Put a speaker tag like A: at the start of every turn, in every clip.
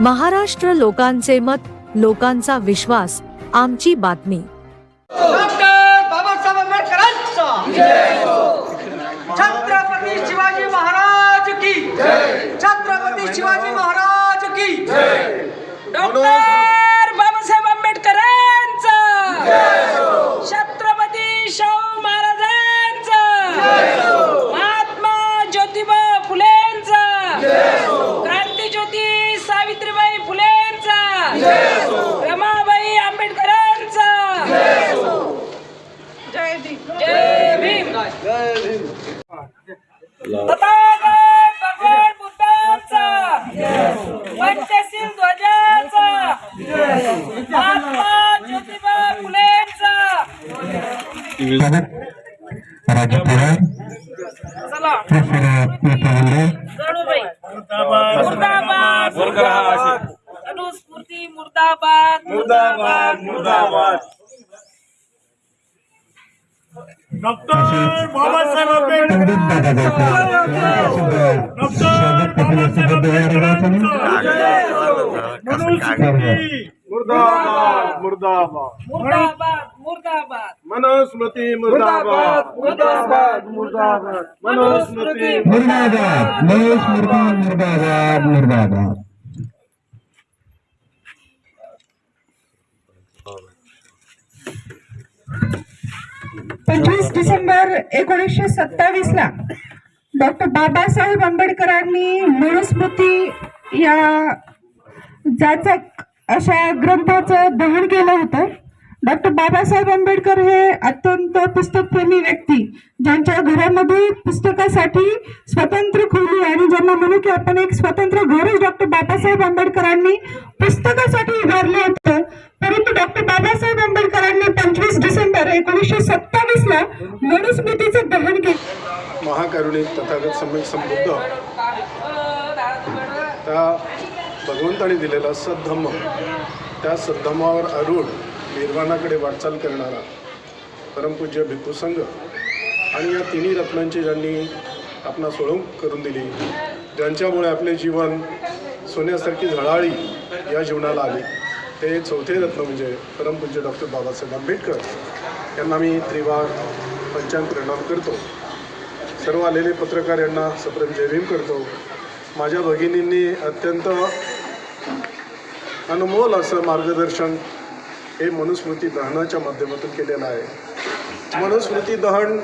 A: महाराष्ट्र लोकांचे मत लोकांचा विश्वास आमची बातमी.
B: छत्रपती शिवाजी महाराज की. छत्रपती शिवाजी महाराज की.
C: डॉक्टर बाबासाहेब आंबेडकरांचा. मुर्दाबाद मुर्दाबाद मुर्दाबाद.
D: डॉक्टर बाबासाहेब आंबेडकर. मुर्दाबाद मुर्दाबाद.
C: मुर्दाबाद. मुर्दाबाद
D: मनुस्मृती. मुर्दाबाद. मुर्दाबाद मुर्दाबाद मनुस्मृती
E: मुर्दाबाद मुर्दा मुर्दाबाद मुर्दाबाद.
F: पंचवीस डिसेंबर एकोणीसशे सत्तावीस ला डॉक्टर बाबासाहेब आंबेडकरांनी मनुस्मृती या जाचक अशा ग्रंथाचं दहन केलं होतं. डॉक्टर बाबासाहेब आंबेडकर हे अत्यंत पुस्तकप्रेमी व्यक्ती ज्यांच्या घरामध्ये पुस्तकासाठी स्वतंत्र खोली आणि ज्यांना म्हणू की आपण एक स्वतंत्र घरच डॉक्टर बाबासाहेब आंबेडकरांनी पुस्तकासाठी उभारलं होतं. परंतु डॉक्टर बाबासाहेब आंबेडकरांनी पंचवीस डिसेंबर एकोणीसशे सत्तावीस ला मनुस्मृतीचं दहन केलं.
D: महाकरुणिक तथागत सम्यक संबुद्ध त्या भगवंताने दिलेला सद्धम्म त्या सद्धम्मावर अरुण निर्वाणाकडे वाटचाल करणारा परमपूज्य भिक्खू संघ आणि या तिन्ही रत्नांची ज्यांनी आपणा सोडवून करून दिली ज्यांच्यामुळे आपले जीवन सोन्यासारखी झळाळी या जीवनाला आली. ते चौथे रत्न म्हणजे परमपूज्य डॉक्टर बाबासाहेब आंबेडकर यांना मी त्रिवार पंचांग प्रणाम करतो. सर्व आलेले पत्रकार यांना सप्रेम जयभीम करतो. माझ्या भगिनींनी अत्यंत अनमोल असं मार्गदर्शन हे मनुस्मृती दहनाच्या माध्यमातून केलेलं आहे. मनुस्मृती दहन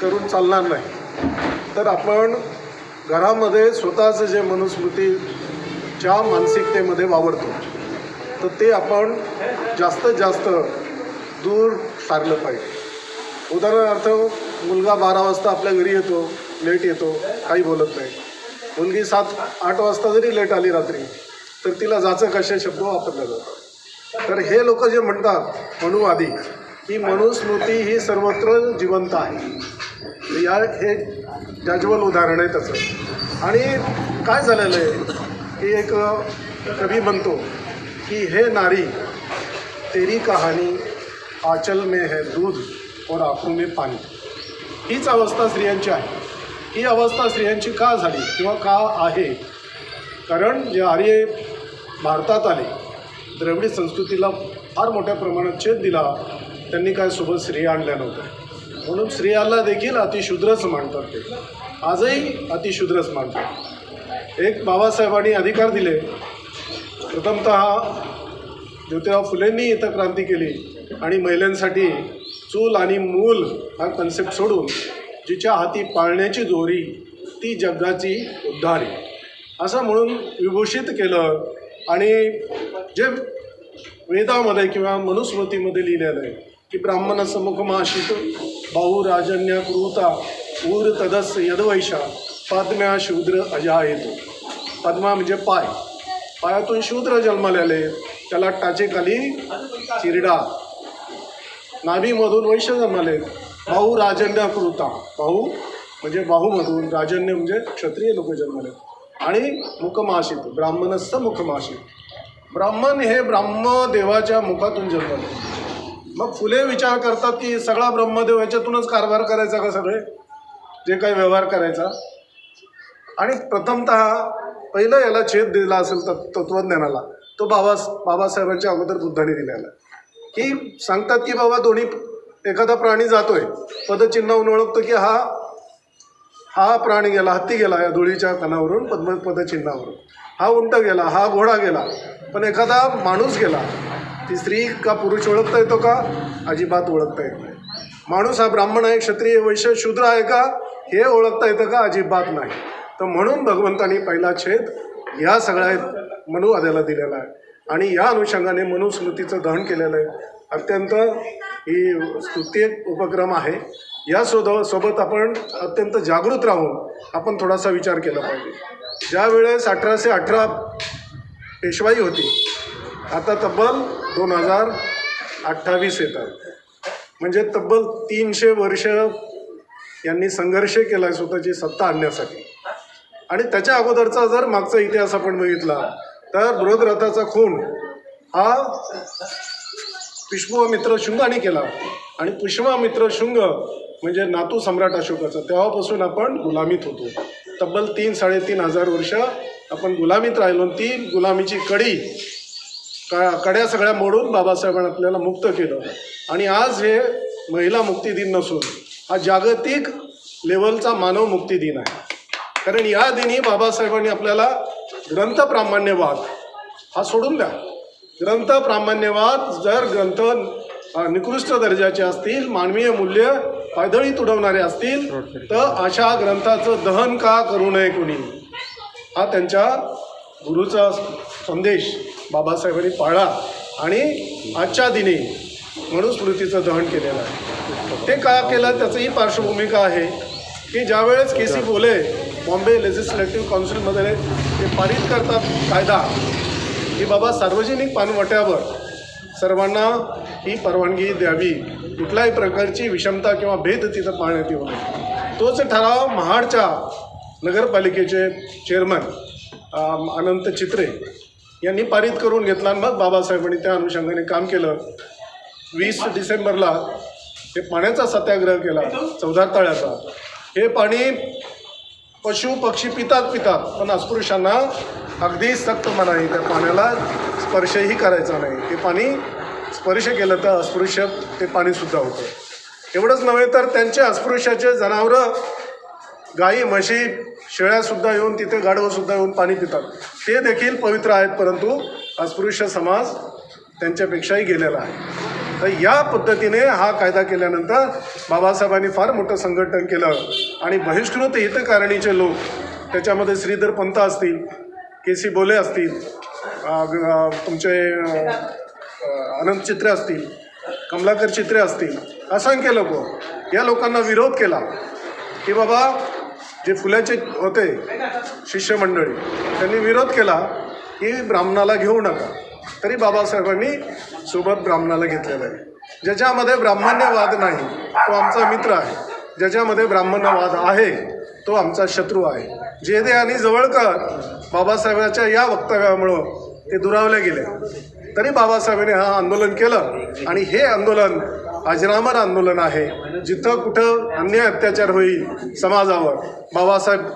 D: करून चालणार नाही. तर आपण घरामध्ये स्वतःचं जे मनुस्मृतीच्या मानसिकतेमध्ये वावरतो तर ते आपण जास्तीत जास्त दूर सारलं पाहिजे. उदाहरणार्थ मुलगा बारा वाजता आपल्या घरी येतो लेट येतो काही बोलत नाही. मुलगी सात आठ वाजता जरी लेट आली रात्री तर तिला जाचं कशा शब्द वापरले जातात. तर हे लोक जे म्हणतात मनुवादी की मनुस्मृती ही सर्वत्र जिवंत आहे. या हे जजवल उदाहरण आहे त्याचं आणि काय झालेलं आहे की एक कवी म्हणतो की हे नारी तेरी कहाणी आचल में है दूध और आखू में पाणी हीच अवस्था स्त्रियांची आहे. ही अवस्था स्त्रियांची का झाली किंवा का आहे? कारण जे आर्य भारतात आले द्रविडी संस्कृतीला फार मोठ्या प्रमाणात छेद दिला त्यांनी काय सोबत स्त्रिया आणल्या नव्हत्या म्हणून स्त्रियाला देखील अतिशूद्रच मानतात ते. आजही अतिशूद्रच मानतात. एक बाबासाहेबांनी अधिकार दिले. प्रथमतः ज्योतिराव फुलेंनी इथं क्रांती केली आणि महिलांसाठी चूल आणि मूल हा कन्सेप्ट सोडून जिच्या हाती पाळण्याची जोरी ती जगाची उद्धारी. असं म्हणून विभूषित केलं आणि जे वेदामध्ये किंवा मनुस्मृतीमध्ये लिहिलेलं आहे की ब्राह्मण समुखमाशित भाऊ राजन्य कृता ऊर तदस यदवैशा पद्म्या शूद्र अजा येतो पद्मा म्हणजे पाय. पायातून शूद्र जन्मलेले आले त्याला टाचेखाली चिरडा. नाभीमधून वैश्य जन्माले भाऊ राजन्य कृता भाऊ म्हणजे बाहूमधून राजन्य म्हणजे क्षत्रिय लोक जन्माले. आणि मुखमाशित ब्राह्मणस्थ मुखमाशित ब्राह्मण हे ब्राह्मदेवाच्या मुखातून जन्मले मग फुले विचार करतात की सगळा ब्रह्मदेव याच्यातूनच कारभार करायचा का सगळे? जे काही व्यवहार करायचा. आणि प्रथमतः पहिलं याला छेद दिला असेल तत् तत्त्वज्ञानाला तो बाबा बाबासाहेबांच्या अगोदर बुद्धाने दिलेला. की सांगतात की बाबा दोन्ही एखादा प्राणी जातोय. पदचिन्हावरून ओळखतो की हा हा प्राणी गेला हत्ती गेला या धुळीच्या कणावरून पद्म पदचिन्हावरून. हा उंट गेला हा घोडा गेला पण एखादा माणूस गेला ती स्त्री का पुरुष ओळखता येतो का? अजिबात ओळखता येत नाही. माणूस हा ब्राह्मण आहे क्षत्रिय वैश्य शूद्र आहे का? हे ओळखता येतं का? अजिबात नाही. तर म्हणून भगवंतानी पहिला छेद ह्या सगळ्या मनुवाद्याला दिलेला आहे. आणि या अनुषंगाने मनुस्मृतीचं दहन केलेलं आहे. अत्यंत ही स्तुती उपक्रम आहे. या सोद सोबत आपण अत्यंत जागृत राहून आपण थोडासा विचार केला पाहिजे. ज्या वेळेस अठराशे अठरा पेशवाई होती आता तब्बल दोन हजार अठ्ठावीस येतात. म्हणजे तब्बल तीनशे वर्ष यांनी संघर्ष केला आहे स्वतःची सत्ता आणण्यासाठी. आणि त्याच्या अगोदरचा जर मागचा इतिहास आपण बघितला तर बृहद्रथाचा खून हा पुष्पमित्र शुंगाने केला. आणि पुष्पमित्र शुंग म्हणजे नातू सम्राट अशोकाचा. तेव्हापासून आपण गुलामीत होतो. तब्बल तीन साडेतीन हजार वर्ष आपण गुलामीत राहिलो ती गुलामीची कडी का कड्या सगळ्या मोडून बाबासाहेबांनी आपल्याला मुक्त केलं. आणि आज हे महिला मुक्ती दिन नसून हा जागतिक लेवलचा मानव मुक्ती दिन आहे. कारण या दिनी बाबासाहेबांनी आपल्याला ग्रंथ प्रामाण्यवाद हा सोडून द्या. ग्रंथ प्रामाण्यवाद जर ग्रंथ निकृष्ट दर्जाचे असतील मानवीय मूल्य पायदळी तुडवणारे असतील तर अशा ग्रंथाचं दहन का करू नये कोणी? हा त्यांच्या गुरुचा संदेश बाबासाहेबांनी पाळला आणि आजच्या दिनी स्मृतीचं दहन केलेलं आहे. ते का केलं त्याचंही पार्श्वभूमिका आहे की ज्यावेळेस के सी बोले बॉम्बे लेजिस्लेटिव्ह काउन्सिलमध्ये ते पारित करतात कायदा की बाबा सार्वजनिक पानवट्यावर सर्वांना ही परवानगी द्यावी. कुठल्याही प्रकारची विषमता किंवा भेद तिथं पाहण्यात येऊ नये. तोच ठराव महाडच्या नगरपालिकेचे चेअरमन अनंत चित्रे यांनी पारित करून घेतला मग बाबासाहेबांनी त्या अनुषंगाने काम केलं. वीस डिसेंबरला हे पाण्याचा सत्याग्रह केला चौदा तळ्याचा. हे पाणी पशु पक्षी पितात पितात पण अस्पृश्यांना अगदी सक्त मनाई त्या पाण्याला स्पर्शही करायचा नाही. ते पाणी स्पर्श केलं तर अस्पृश्य ते पाणीसुद्धा होतं. एवढंच नव्हे तर त्यांचे अस्पृश्याचे जनावरं गाई म्हशी शेळ्यासुद्धा येऊन तिथे गाढवंसुद्धा येऊन पाणी पितात. ते देखील पवित्र आहेत परंतु अस्पृश्य समाज त्यांच्यापेक्षाही गेलेला आहे. तर या पद्धतीने हा कायदा केल्यानंतर बाबासाहेबांनी फार मोठं संघटन केलं आणि बहिष्कृत हितकारणीचे लोक त्याच्यामध्ये श्रीधर पंत असतील के सी बोले असतील तुमचे अनंत चित्रे असतील कमलाकर चित्रे असतील असंख्य लोक या लोकांना विरोध केला की बाबा जे फुल्याचे होते शिष्यमंडळी त्यांनी विरोध केला की ब्राह्मणाला घेऊ नका. तरी बाबासाहेबांनी सोबत ब्राह्मणाला घेतलेलं आहे. ज्याच्यामध्ये ब्राह्मण्यवाद नाही तो आमचा मित्र आहे. ज्याच्यामध्ये ब्राह्मण्यवाद आहे तो आमचा शत्रू आहे. जेदे आणि जवळकर बाबासाहेबाच्या या वक्तव्यामुळं ते दुरावले गेले. तरी बाबासाहेबांनी हा आंदोलन केलं. आणि हे आंदोलन अजरामर आंदोलन आहे. जिथं कुठं अन्याय अत्याचार होईल समाजावर. बाबासाहेब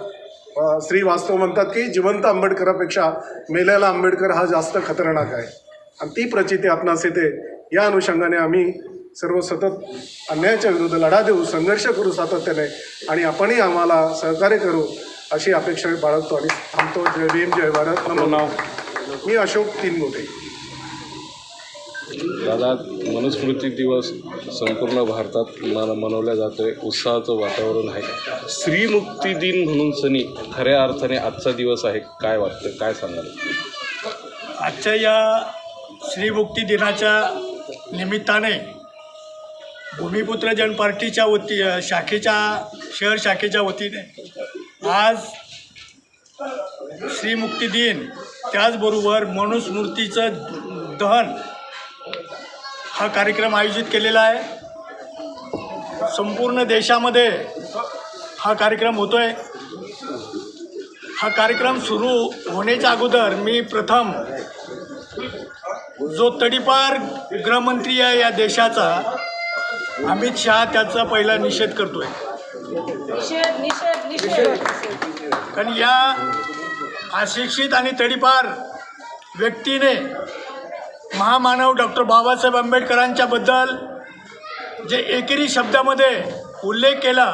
D: श्री वास्तव म्हणतात की जिवंत आंबेडकरापेक्षा मेलेला आंबेडकर हा जास्त खतरनाक आहे. आणि ती प्रचिती आपणास येते. या अनुषंगाने आम्ही सर्व सतत अन्यायाच्या विरुद्ध लढा देऊ संघर्ष करू सातत्याने आणि आपणही आम्हाला सहकार्य करू अशी अपेक्षा बाळगतो आणि थांबतो. जय भीम जय भारत. नमो. मी अशोक तीनगोटे.
G: दादा मनुस्मृती दिवस संपूर्ण भारतात मन मनवल्या जातोय. उत्साहाचं वातावरण आहे. स्त्रीमुक्ती दिन म्हणून सनी खऱ्या अर्थाने आजचा दिवस आहे. काय वाटतं काय सांगाल?
H: आजच्या या स्त्रीमुक्ती दिनाच्या निमित्ताने भूमिपुत्र जन पार्टीच्या वती शाखेच्या शहर शाखेच्या वतीने आज श्रीमुक्ती दिन. त्याचबरोबर मनुस्मृतीचं दहन हा कार्यक्रम आयोजित केलेला आहे. संपूर्ण देशामध्ये हा कार्यक्रम होतो आहे हा कार्यक्रम सुरू होण्याच्या अगोदर मी प्रथम जो तडीपार गृहमंत्री आहे या देशाचा अमित शहा त्याचा पहिला निषेध करतोय. कारण या अशिक्षित आणि तडीपार व्यक्तीने महामानव डॉक्टर बाबासाहेब आंबेडकरांच्या बद्दल जे एकेरी शब्दामध्ये उल्लेख केला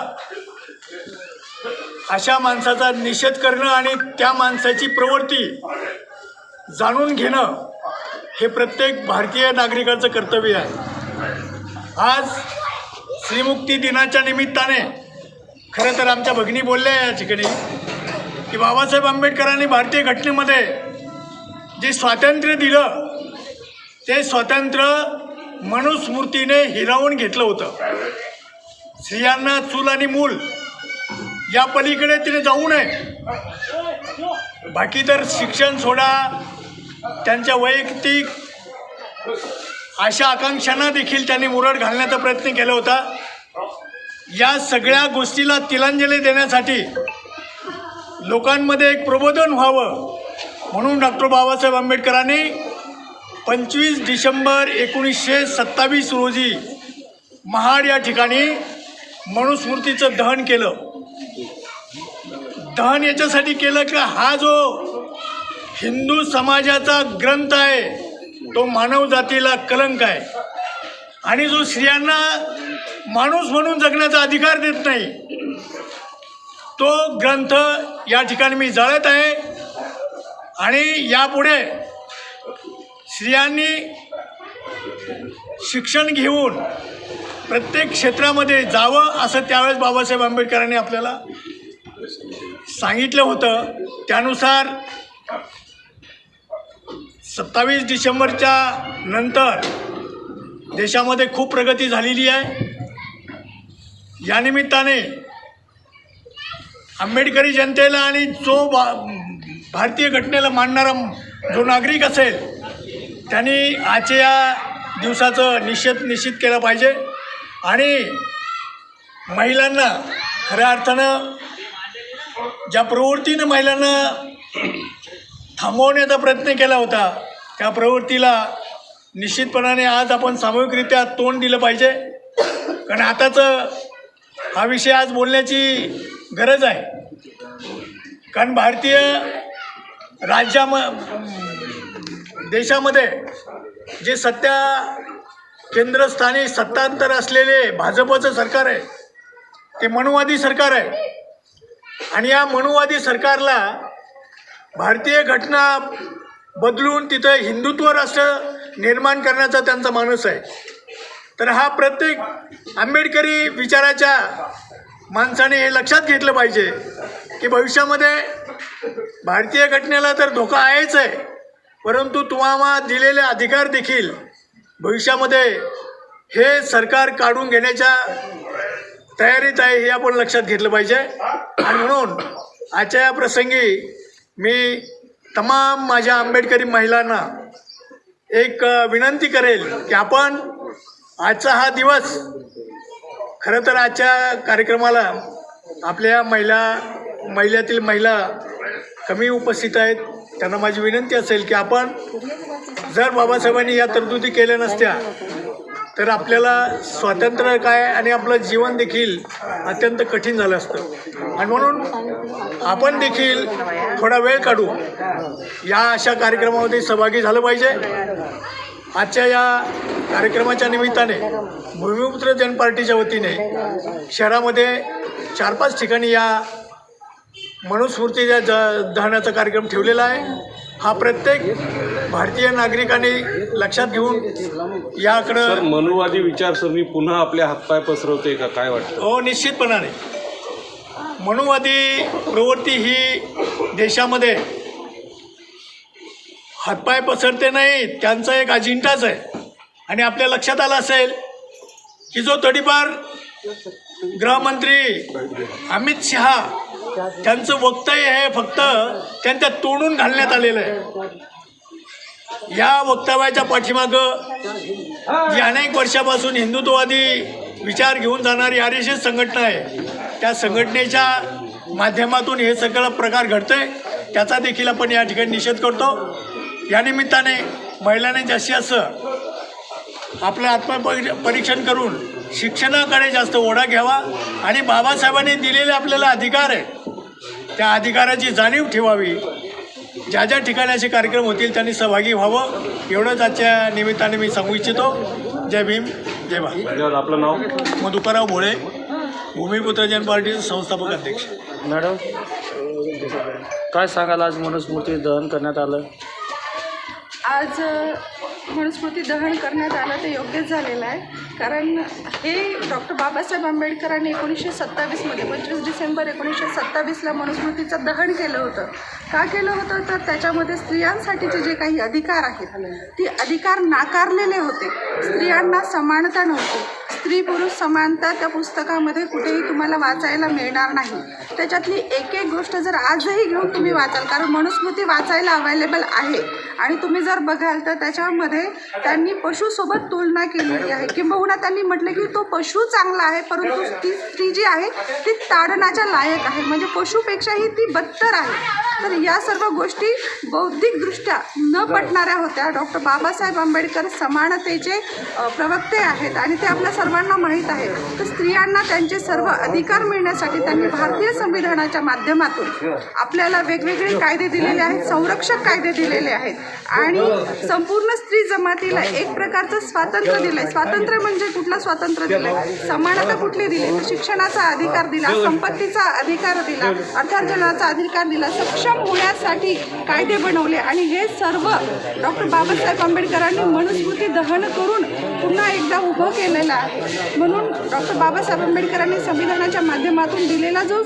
H: अशा माणसाचा निषेध करणं आणि त्या माणसाची प्रवृत्ती जाणून घेणं हे प्रत्येक भारतीय नागरिकाचं कर्तव्य आहे. आज श्रीमुक्ती दिनाच्या निमित्ताने खरं तर आमच्या भगिनी बोलल्या या ठिकाणी की बाबासाहेब आंबेडकरांनी भारतीय घटनेमध्ये जे स्वातंत्र्य दिलं ते स्वातंत्र्य मनुस्मृतीने हिरावून घेतलं होतं. स्त्रियांना चूल आणि मूल या पलीकडे तिने जाऊ नये. बाकी तर शिक्षण सोडा त्यांच्या वैयक्तिक अशा आकांक्षांना देखील त्यांनी मुरड घालण्याचा प्रयत्न केला होता. या सगळ्या गोष्टीला तिलांजली देण्यासाठी लोकांमध्ये एक प्रबोधन व्हावं म्हणून डॉक्टर बाबासाहेब आंबेडकरांनी पंचवीस डिसेंबर एकोणीसशे सत्तावीस रोजी महाड या ठिकाणी मनुस्मृतीचं दहन केलं. दहन याच्यासाठी केलं की हा जो हिंदू समाजाचा ग्रंथ आहे तो मानव जातीला कलंक आहे. आणि जो स्त्रियांना माणूस म्हणून जगण्याचा अधिकार देत नाही तो ग्रंथ या ठिकाणी मी जाळत आहे. आणि यापुढे स्त्रियांनी शिक्षण घेऊन प्रत्येक क्षेत्रामध्ये जावं असं त्यावेळेस बाबासाहेब आंबेडकरांनी आपल्याला सांगितलं होतं. त्यानुसार सत्तावीस डिसेंबरच्या नंतर देशामध्ये खूप प्रगती झालेली आहे. या निमित्ताने आंबेडकरी जनतेला आणि जो बा भारतीय घटनेला मानणारा जो नागरिक असेल त्यांनी आजच्या या दिवसाचं निषेध निश्चित केलं पाहिजे. आणि महिलांना खऱ्या अर्थानं ज्या प्रवृत्तीनं महिलांना थांबवण्याचा प्रयत्न केला होता त्या प्रवृत्तीला निश्चितपणाने आज आपण सामूहिकरित्या तोंड दिलं पाहिजे. कारण आताचं हा विषय आज बोलण्याची गरज आहे. कारण भारतीय राज्याम देशामध्ये जे सध्या केंद्रस्थानी सत्तांतर असलेले भाजपचं सरकार आहे ते मनुवादी सरकार आहे. आणि या मनुवादी सरकारला भारतीय घटना बदलून तिथं हिंदुत्व राष्ट्र निर्माण करण्याचा त्यांचा माणूस आहे. तर हा प्रत्येक आंबेडकरी विचाराच्या माणसाने हे लक्षात घेतलं पाहिजे की भविष्यामध्ये भारतीय घटनेला तर धोका आहेच आहे. परंतु तुम्हाला दिलेले अधिकार देखील भविष्यामध्ये हे सरकार काढून घेण्याच्या तयारीत आहे हे आपण लक्षात घेतलं पाहिजे. आणि म्हणून आजच्या या प्रसंगी मी तमाम माझ्या आंबेडकरी महिलांना एक विनंती करेल की आपण आजचा हा दिवस खरं तर आजच्या कार्यक्रमाला आपल्या महिला महिल्यातील महिला कमी उपस्थित आहेत. त्यांना माझी विनंती असेल की आपण जर बाबासाहेबांनी या तरतुदी केल्या नसत्या तर आपल्याला स्वातंत्र्य काय आणि आपलं जीवन देखील अत्यंत कठीण झालं असतं. आणि म्हणून आपण देखील थोडा वेळ काढू. या अशा कार्यक्रमामध्ये सहभागी झालं पाहिजे. आजच्या या कार्यक्रमाच्या निमित्ताने भूमिपुत्र जन पार्टीच्या वतीने शहरामध्ये चार पाच ठिकाणी या मनुस्मृतीच्या ज दहनाचा कार्यक्रम ठेवलेला आहे. हा प्रत्येक भारतीय नागरिकांनी लक्षात घेऊन याकडं
G: मनुवादी विचारसरणी पुन्हा आपल्या हातपाय पसरवते का? काय वाटतं?
H: हो निश्चितपणाने. मनुवादी प्रवृत्ती ही देशामध्ये हातपाय पसरते नाही त्यांचा एक अजिंठाच आहे. आणि आपल्या लक्षात आलं असेल की जो तडीपार गृहमंत्री अमित शहा त्यांचं वक्तव्य हे फक्त त्यांच्या तोडून घालण्यात आलेलं आहे. या वक्तव्याच्या पाठीमागं जी अनेक वर्षापासून हिंदुत्ववादी विचार घेऊन जाणारी आर एस एस संघटना आहे त्या संघटनेच्या माध्यमातून हे सगळं प्रकार घडतंय. त्याचा देखील आपण या ठिकाणी निषेध करतो. या निमित्ताने महिलांनी जास्तीत जास्त आपलं आत्मपरी परीक्षण करून शिक्षणाकडे जास्त ओढा घ्यावा आणि बाबासाहेबांनी दिलेले आपल्याला अधिकार आहे. त्या अधिकाराची जाणीव ठेवावी. ज्या ज्या ठिकाणी असे कार्यक्रम होतील त्यांनी सहभागी व्हावं. एवढंच आजच्या निमित्ताने मी सांगू इच्छितो. जय भीम जय भारत.
G: धन्यवाद. आपलं नाव?
H: मधुकरराव भोळे भूमिपुत्र जन पार्टीचे संस्थापक अध्यक्ष.
I: मॅडम काय सांगाल आज मनुस्मृती दहन करण्यात आलं?
F: आज मनुस्मृती दहन करण्यात आलं ते योग्यच झालेलं आहे. कारण हे डॉक्टर बाबासाहेब आंबेडकरांनी एकोणीसशे सत्तावीसमध्ये पंचवीस डिसेंबर एकोणीसशे सत्तावीसला मनुस्मृतीचं दहन केलं होतं. का केलं होतं? तर त्याच्यामध्ये स्त्रियांसाठीचे जे काही अधिकार आहेत ती अधिकार नाकारलेले होते. स्त्रियांना समानता नव्हती. स्त्री पुरुष समानता त्या पुस्तकामध्ये कुठेही तुम्हाला वाचायला मिळणार नाही. त्याच्यातली एक एक गोष्ट जर आजही घेऊन तुम्ही वाचाल कारण मनुस्मृती वाचायला अवेलेबल आहे आणि तुम्ही जर बघाल तर त्याच्यामध्ये त्यांनी पशुसोबत तुलना केलेली आहे. किंबहुना त्यांनी म्हटलं की तो पशु चांगला आहे परंतु ती स्त्री जी आहे ती ताडण्याच्या लायक आहे. म्हणजे पशुपेक्षाही ती बत्तर आहे. तर या सर्व गोष्टी बौद्धिकदृष्ट्या न पटणाऱ्या होत्या. डॉक्टर बाबासाहेब आंबेडकर समानतेचे प्रवक्ते आहेत आणि ते आपल्या सर्व सर्वांना माहीत आहे. तर स्त्रियांना त्यांचे सर्व अधिकार मिळण्यासाठी त्यांनी भारतीय संविधानाच्या माध्यमातून आपल्याला वेगवेगळे कायदे दिलेले आहेत संरक्षक कायदे दिलेले आहेत. आणि संपूर्ण स्त्री जमातीला एक प्रकारचं स्वातंत्र्य दिलंय. स्वातंत्र्य म्हणजे कुठलं स्वातंत्र्य दिलंय? समानता कुठली दिली? तर शिक्षणाचा अधिकार दिला संपत्तीचा अधिकार दिला अर्थार्जनाचा अधिकार दिला सक्षम होण्यासाठी कायदे बनवले. आणि हे सर्व डॉक्टर बाबासाहेब आंबेडकरांनी मनुस्मृती दहन करून पुन्हा एकदा उभं केलेलं आहे. म्हणून डॉक्टर बाबासाहेब आंबेडकरांनी संविधानाच्या माध्यमातून दिलेला जो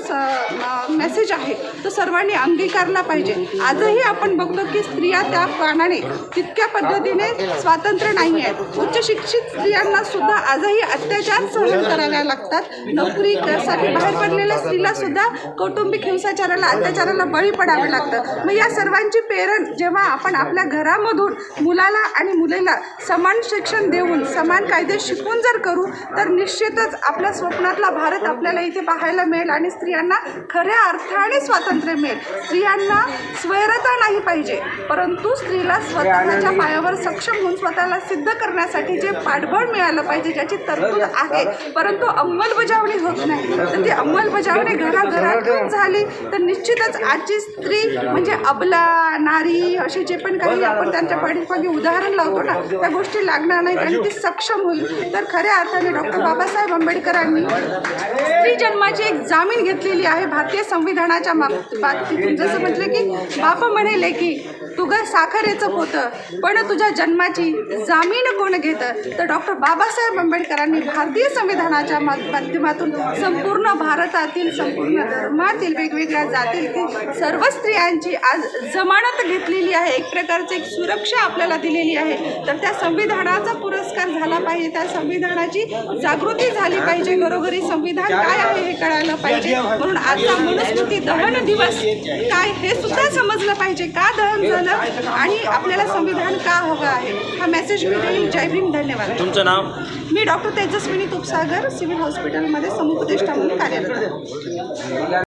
F: मेसेज आहे तो सर्वांनी अंगीकारला पाहिजे. आजही आपण बघतो की स्त्रिया त्या कारणाने तितक्या पद्धतीने स्वातंत्र्य नाही आहेत. उच्च शिक्षित स्त्रियांना सुद्धा आजही अत्याचार सहन करायला लागतात. नोकरीसाठी बाहेर पडलेल्या स्त्रीला सुद्धा कौटुंबिक हिंसाचाराला अत्याचाराला बळी पडावं लागतं मग या सर्वांची प्रेरण जेव्हा आपण आपल्या घरामधून मुलाला आणि मुलीला समान शिक्षण देऊन समान कायदे शिकून जर करू तर निश्चितच आपल्या स्वप्नातला भारत आपल्याला इथे पाहायला मिळेल आणि स्त्रियांना खऱ्या अर्थाने स्वातंत्र्य मिळेल. स्त्रियांना स्वैरता नाही पाहिजे परंतु स्त्रीला स्वतःच्या पायावर सक्षम होऊन स्वतःला सिद्ध करण्यासाठी जे पाठबळ मिळालं पाहिजे ज्याची तरतूद आहे परंतु अंमलबजावणी होत नाही. तर ती अंमलबजावणी घराघरातून झाली तर निश्चितच आजची स्त्री म्हणजे अबला नारी असे जे पण काही आपण त्यांच्या पाठीमागे उदाहरण लावतो ना त्या गोष्टी लागणार नाहीत आणि ती सक्षम होईल. तर खऱ्या अर्थाने डॉक्टर बाबासाहेब आंबेडकरांनी स्त्री जन्माची एक जामीन घेतलेली आहे भारतीय संविधानाच्या बाबतीतून. जसं म्हटलं की बाप म्हणेले की तुझं साखरेचं होतं. पण तुझ्या जन्माची जामीन कोण घेतं? तर डॉक्टर बाबासाहेब आंबेडकरांनी भारतीय संविधानाच्या मा- माध्यमातून संपूर्ण भारतातील संपूर्ण धर्मातील वेगवेगळ्या जातीतील सर्व स्त्रियांची आज जमानत घेतलेली आहे. एक प्रकारची एक सुरक्षा आपल्याला दिलेली आहे. तर त्या संविधानाचा पुरस्कार झाला पाहिजे. त्या संविधानाची जागृती झाली पाहिजे. घरोघरी संविधान काय आहे हे कळायला पाहिजे. म्हणून आजचा मनुस्मृती दहन दिवस काय हे सुद्धा समजलं पाहिजे. का दहन झालं? आणि आपल्याला संविधान का हवं आहे? हा मेसेज मी देईल जय भीम धन्यवाद.
I: तुमचं नाव?
F: मी डॉक्टर तेजस्विनी तुपसागर सिव्हिल हॉस्पिटलमध्ये समुपदेष्टा म्हणून कार्यरत